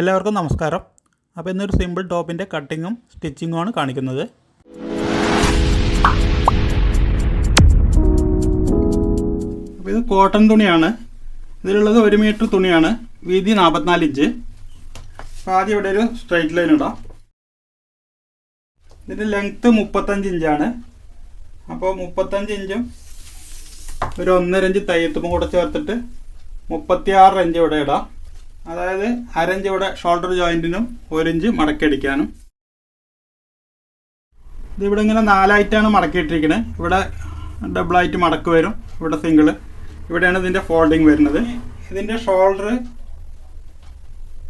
എല്ലാവർക്കും നമസ്കാരം. അപ്പോൾ ഇന്നൊരു സിമ്പിൾ ടോപ്പിന്റെ കട്ടിങ്ങും സ്റ്റിച്ചിങ്ങും ആണ് കാണിക്കുന്നത്. അപ്പോൾ ഇത് കോട്ടൺ തുണിയാണ്. ഇതിലുള്ളത് ഒരു മീറ്റർ തുണിയാണ്. വീതി നാൽപ്പത്തിനാല് ഇഞ്ച് അപ്പോൾ ആദ്യം ഇവിടെ ഒരു സ്ട്രൈറ്റ് ലൈൻ ഇടാം. ഇതിന്റെ ലെങ്ത്ത് മുപ്പത്തഞ്ച് ഇഞ്ചാണ് അപ്പോൾ മുപ്പത്തഞ്ച് ഇഞ്ചും ഒരു ഒന്നര ഇഞ്ച് തയ്യത്തും കൂടെ ചേർത്തിട്ട് മുപ്പത്തിയാറ് ഇഞ്ച് ഇവിടെ ഇടാം. അതായത് അരഞ്ച് ഇവിടെ ഷോൾഡർ ജോയിന്റിനും ഒരിഞ്ച് മടക്കിയടിക്കാനും. ഇതിവിടെ ഇങ്ങനെ നാലായിട്ടാണ് മടക്കിയിട്ടിരിക്കുന്നത് ഇവിടെ ഡബിളായിട്ട് മടക്ക് വരും. ഇവിടെ സിംഗിൾ ഇവിടെയാണ് ഇതിന്റെ ഫോൾഡിങ് വരുന്നത്. ഇതിന്റെ ഷോൾഡർ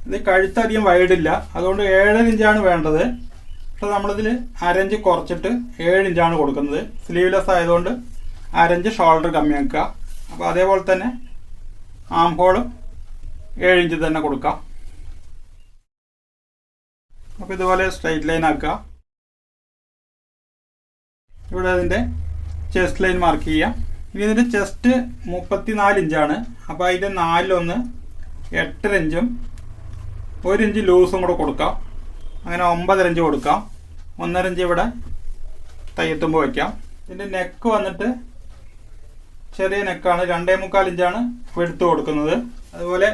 ഇത് കഴുത്തധികം വൈഡില്ല അതുകൊണ്ട് ഏഴര ഇഞ്ചാണ് വേണ്ടത്. പക്ഷെ നമ്മളിതിൽ അരഞ്ച് കുറച്ചിട്ട് ഏഴ് ഇഞ്ചാണ് കൊടുക്കുന്നത്. സ്ലീവ്ലെസ് ആയതുകൊണ്ട് അരഞ്ച് ഷോൾഡർ കമ്മിയാക്കുക. അപ്പോൾ അതേപോലെ തന്നെ ആം ഹോളും ഏഴ് ഇഞ്ച് തന്നെ കൊടുക്കാം. അപ്പോൾ ഇതുപോലെ സ്ട്രൈറ്റ് ലൈൻ ആക്കുക. ഇവിടെ അതിന്റെ ചെസ്റ്റ് ലൈൻ മാർക്ക് ചെയ്യാം ഇനി ഇതിന്റെ ചെസ്റ്റ് മുപ്പത്തി നാല് ഇഞ്ചാണ്. അപ്പോൾ അതിന്റെ നാലിലൊന്ന് എട്ടര ഇഞ്ചും ഒരു ഇഞ്ച് ലൂസും കൂടെ കൊടുക്കാം. അങ്ങനെ ഒമ്പതര ഇഞ്ച് കൊടുക്കാം. ഒന്നര ഇഞ്ച് ഇവിടെ തയ്യെത്തുമ്പോൾ വയ്ക്കാം. ഇതിന്റെ നെക്ക് വന്നിട്ട് ചെറിയ നെക്കാണ് രണ്ടേ മുക്കാൽ ഇഞ്ചാണ് വെടുത്ത് കൊടുക്കുന്നത്. അതുപോലെ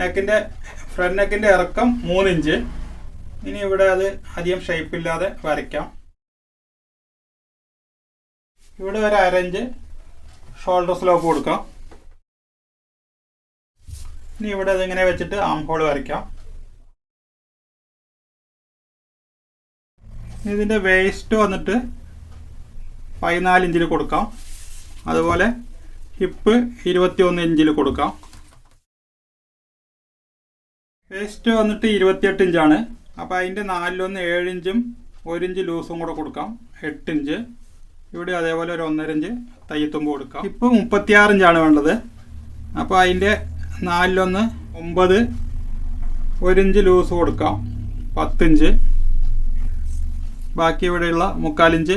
നെക്കിന്റെ ഫ്രണ്ട് നെക്കിന്റെ ഇറക്കം മൂന്ന് ഇഞ്ച്. ഇനി ഇവിടെ അത് അധികം ഷേപ്പില്ലാതെ വരയ്ക്കാം. ഇവിടെ ഒരു അരഞ്ച് ഷോൾഡർ സ്ലോപ്പ് കൊടുക്കാം. ഇനി ഇവിടെ അതിങ്ങനെ വെച്ചിട്ട് ആം ഹോൾ വരയ്ക്കാം. ഇതിന്റെ വേസ്റ്റ് വന്നിട്ട് പതിനാല് ഇഞ്ചിൽ കൊടുക്കാം. അതുപോലെ ഹിപ്പ് ഇരുപത്തി ഒന്ന് ഇഞ്ചിൽ കൊടുക്കാം. വേസ്റ്റ് വന്നിട്ട് ഇരുപത്തിയെട്ട് ഇഞ്ചാണ് അപ്പോൾ അതിന്റെ നാലിലൊന്ന് ഏഴ് ഇഞ്ചും ഒരു ഇഞ്ച് ലൂസും കൂടെ കൊടുക്കാം. എട്ട് ഇഞ്ച് ഇവിടെ അതേപോലെ ഒരു ഒന്നര ഇഞ്ച് തയ്യത്തുമ്പ് കൊടുക്കാം. ഇപ്പോൾ മുപ്പത്തിയാറ് ഇഞ്ചാണ് വേണ്ടത്. അപ്പോൾ അതിന്റെ നാലിലൊന്ന് ഒമ്പത് ഒരു ഇഞ്ച് ലൂസ് കൊടുക്കാം. പത്തിഞ്ച് ബാക്കി ഇവിടെയുള്ള മുക്കാലിഞ്ച്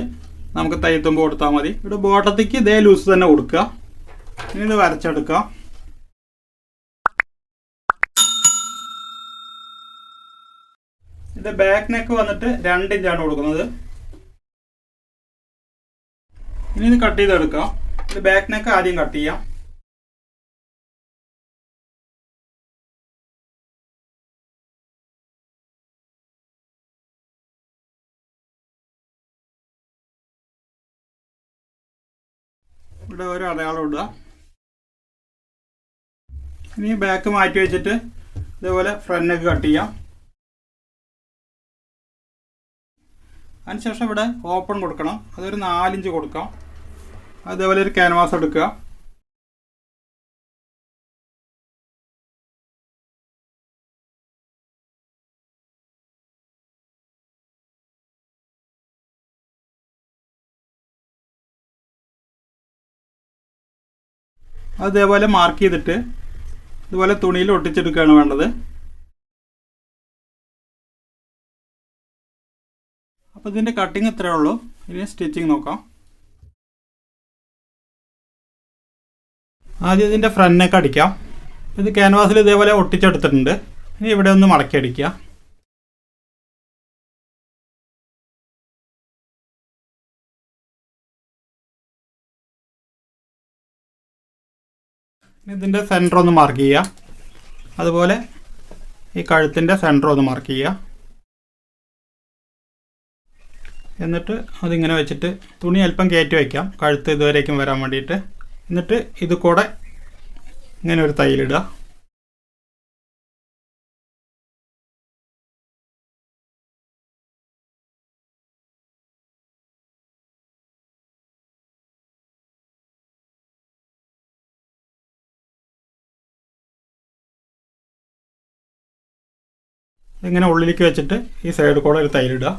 നമുക്ക് തയ്യത്തുമ്പ് കൊടുത്താൽ മതി. ഇവിടെ ബോട്ടത്തേക്ക് ഇതേ ലൂസ് തന്നെ കൊടുക്കുക. ഇനി ഇത് വരച്ചെടുക്കാം. ഇത് ബാക്ക് നെക്ക് വന്നിട്ട് രണ്ട് ഇഞ്ചാണ് കൊടുക്കുന്നത്. ഇനി ഇത് കട്ട് ചെയ്തെടുക്കാം. ഇത് ബാക്ക് നെക്ക് ആദ്യം കട്ട് ചെയ്യാം. ഇവിടെ ഒരു അടയാളം ഇടുക. ഇനി ബാക്ക് മാറ്റി വെച്ചിട്ട് ഇതേപോലെ ഫ്രണ്ട് നെക്ക് കട്ട് ചെയ്യാം. അതിനുശേഷം ഇവിടെ ഓപ്പൺ കൊടുക്കണം. അതൊരു നാലിഞ്ച് കൊടുക്കാം. അതേപോലെ ഒരു ക്യാൻവാസ് എടുക്കുക. അതേപോലെ മാർക്ക് ചെയ്തിട്ട് ഇതുപോലെ തുണിയിൽ ഒട്ടിച്ചെടുക്കുകയാണ് വേണ്ടത്. അപ്പോൾ ഇതിന്റെ കട്ടിങ് ഇത്രയേ ഉള്ളൂ. ഇനി സ്റ്റിച്ചിങ് നോക്കാം. ആദ്യം ഇതിന്റെ ഫ്രണ്ട് നെക്ക് അടിക്കാം. ഇത് ക്യാൻവാസിൽ ഇതേപോലെ ഒട്ടിച്ചെടുത്തിട്ടുണ്ട്. ഇനി ഇവിടെ ഒന്ന് മടക്കി അടിക്കുക. ഇതിന്റെ സെന്റർ ഒന്ന് മാർക്ക് ചെയ്യുക. അതുപോലെ ഈ കഴുത്തിന്റെ സെന്റർ ഒന്ന് മാർക്ക് ചെയ്യുക. എന്നിട്ട് അതിങ്ങനെ വെച്ചിട്ട് തുണി അല്പം കയറ്റി വയ്ക്കാം കഴുത്ത് ഇതുവരേക്കും വരാൻ വേണ്ടിയിട്ട്. എന്നിട്ട് ഇത് കൂടെ ഇങ്ങനെ ഒരു തയ്യലിടുക ഇങ്ങനെ ഉള്ളിലേക്ക് വെച്ചിട്ട് ഈ സൈഡ് കൂടെ ഒരു തൈലിടുക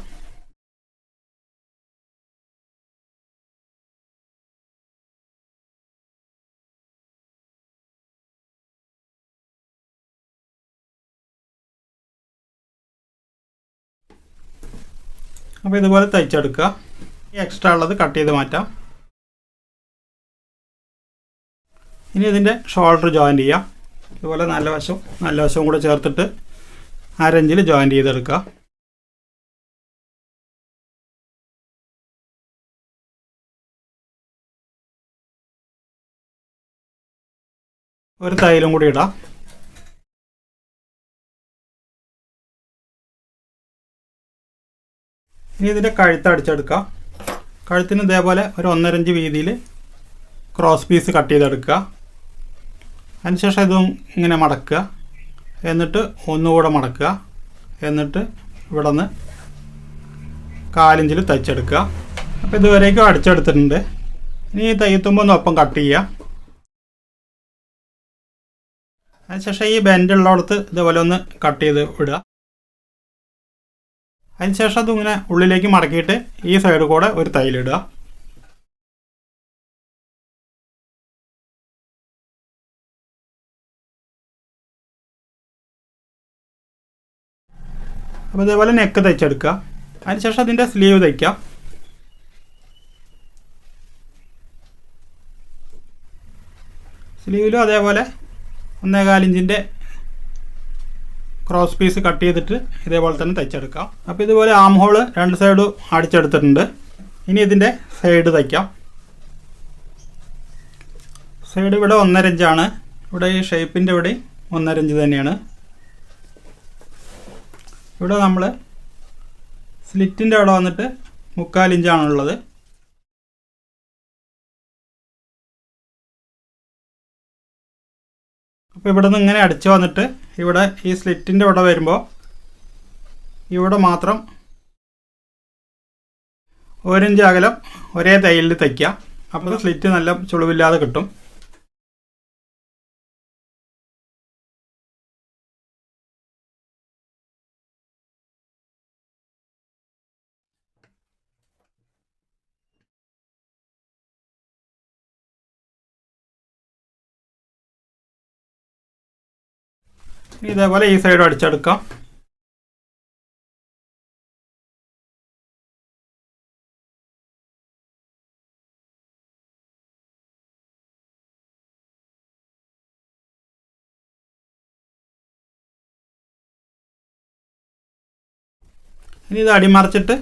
അപ്പോൾ ഇതുപോലെ തയ്ച്ചെടുക്കുക. ഈ എക്സ്ട്രാ ഉള്ളത് കട്ട് ചെയ്ത് മാറ്റാം. ഇനി ഇതിന്റെ ഷോൾഡർ ജോയിൻ ചെയ്യാം. ഇതുപോലെ നല്ല വശം നല്ല വശവും കൂടെ ചേർത്തിട്ട് അരഞ്ചിൽ ജോയിന്റ് ചെയ്തെടുക്കുക. ഒരു തൈലും കൂടി ഇടാം. ഇനി ഇതിന്റെ കഴുത്ത് അടിച്ചെടുക്കാം കഴുത്തിന് ഇതേപോലെ ഒരു ഒന്നരഞ്ച് വീതിയിൽ ക്രോസ് പീസ് കട്ട് ചെയ്തെടുക്കുക. അതിനുശേഷം ഇതും ഇങ്ങനെ മടക്കുക. എന്നിട്ട് ഒന്നുകൂടെ മടക്കുക. എന്നിട്ട് ഇവിടെ നിന്ന് കാലിഞ്ചിൽ തയ്ച്ചെടുക്കുക. അപ്പോൾ ഇതുവരേക്കും അടിച്ചെടുത്തിട്ടുണ്ട്. ഇനി ഈ തയ്യത്തുമ്പോൾ ഒന്ന് ഒപ്പം കട്ട് ചെയ്യുക. അതിനുശേഷം ഈ ബെൻഡ് ഉള്ളിടത്ത് ഇതേപോലെ ഒന്ന് കട്ട് ചെയ്ത് വിടുക. അതിനുശേഷം അതിങ്ങനെ ഉള്ളിലേക്ക് മടക്കിയിട്ട് ഈ സൈഡ് കൂടെ ഒരു തൈലിടുക അപ്പോൾ ഇതേപോലെ നെക്ക് തയ്ച്ചെടുക്കുക അതിനുശേഷം അതിന്റെ സ്ലീവ് തയ്ക്കുക സ്ലീവിലും അതേപോലെ ഒന്നേകാലിഞ്ചിന്റെ ക്രോസ് പീസ് കട്ട് ചെയ്തിട്ട് ഇതേപോലെ തന്നെ തയ്ച്ചെടുക്കാം. അപ്പോൾ ഇതുപോലെ ആം ഹോൾ രണ്ട് സൈഡും അടിച്ചെടുത്തിട്ടുണ്ട്. ഇനി ഇതിന്റെ സൈഡ് തയ്ക്കാം. സൈഡ് ഇവിടെ ഒന്നര ഇഞ്ചാണ് ഇവിടെ ഈ ഷേപ്പിന്റെ ഇവിടെ ഒന്നര ഇഞ്ച് തന്നെയാണ്. ഇവിടെ നമ്മൾ സ്ലിറ്റിന്റെ അവിടെ വന്നിട്ട് മുക്കാൽ ഇഞ്ചാണുള്ളത് അപ്പോൾ ഇവിടെ നിന്ന് ഇങ്ങനെ അടിച്ചു വന്നിട്ട് ഇവിടെ ഈ സ്ലിറ്റിന്റെ ഇവിടെ വരുമ്പോൾ ഇവിടെ മാത്രം ഒരിഞ്ച് അകലം ഒരേ തയ്യലിൽ തയ്ക്കുക. അപ്പോൾ സ്ലിറ്റ് നല്ല ചുളിവില്ലാതെ കിട്ടും. ഇതേപോലെ ഈ സൈഡ് അടിച്ചെടുക്കാം. ഇനി ഇത് അടിമറിച്ചിട്ട്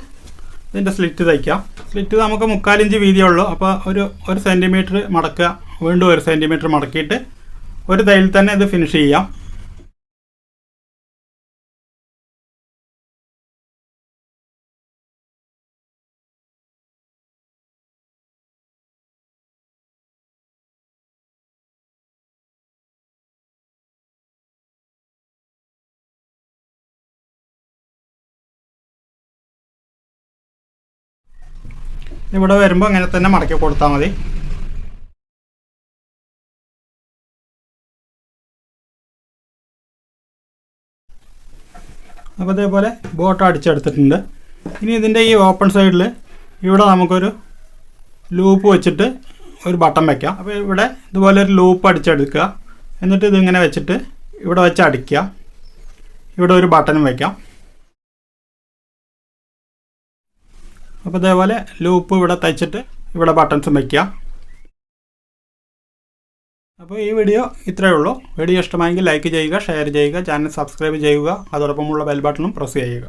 ഇതിന്റെ സ്ലിറ്റ് തയ്ക്കാം. സ്ലിറ്റ് നമുക്ക് മുക്കാലിഞ്ച് വീതിയുള്ളൂ അപ്പോൾ ഒരു ഒരു സെന്റിമീറ്റർ മടക്കുക. വീണ്ടും ഒരു സെന്റിമീറ്റർ മടക്കിയിട്ട് ഒരു തയ്യിൽ തന്നെ ഇത് ഫിനിഷ് ചെയ്യാം. ഇവിടെ വരുമ്പോൾ അങ്ങനെ തന്നെ മടക്കി കൊടുത്താൽ മതി. അപ്പോൾ ഇതേപോലെ ബോട്ട് അടിച്ചെടുത്തിട്ടുണ്ട്. ഇനി ഇതിന്റെ ഈ ഓപ്പൺ സൈഡിൽ ഇവിടെ നമുക്കൊരു ലൂപ്പ് വെച്ചിട്ട് ഒരു ബട്ടൺ വയ്ക്കാം അപ്പോൾ ഇവിടെ ഇതുപോലെ ഒരു ലൂപ്പ് അടിച്ചെടുക്കുക. എന്നിട്ട് ഇതിങ്ങനെ വെച്ചിട്ട് ഇവിടെ വെച്ച് അടിക്കുക. ഇവിടെ ഒരു ബട്ടണും വയ്ക്കാം അപ്പോൾ ഇതേപോലെ ലൂപ്പ് ഇവിടെ തയ്ച്ചിട്ട് ഇവിടെ ബട്ടൺസും വയ്ക്കുക അപ്പോൾ ഈ വീഡിയോ ഇത്രയേ ഉള്ളൂ. വീഡിയോ ഇഷ്ടമായെങ്കിൽ ലൈക്ക് ചെയ്യുക ഷെയർ ചെയ്യുക ചാനൽ സബ്സ്ക്രൈബ് ചെയ്യുക. അതോടൊപ്പമുള്ള ബെൽ ബട്ടണും പ്രസ് ചെയ്യുക.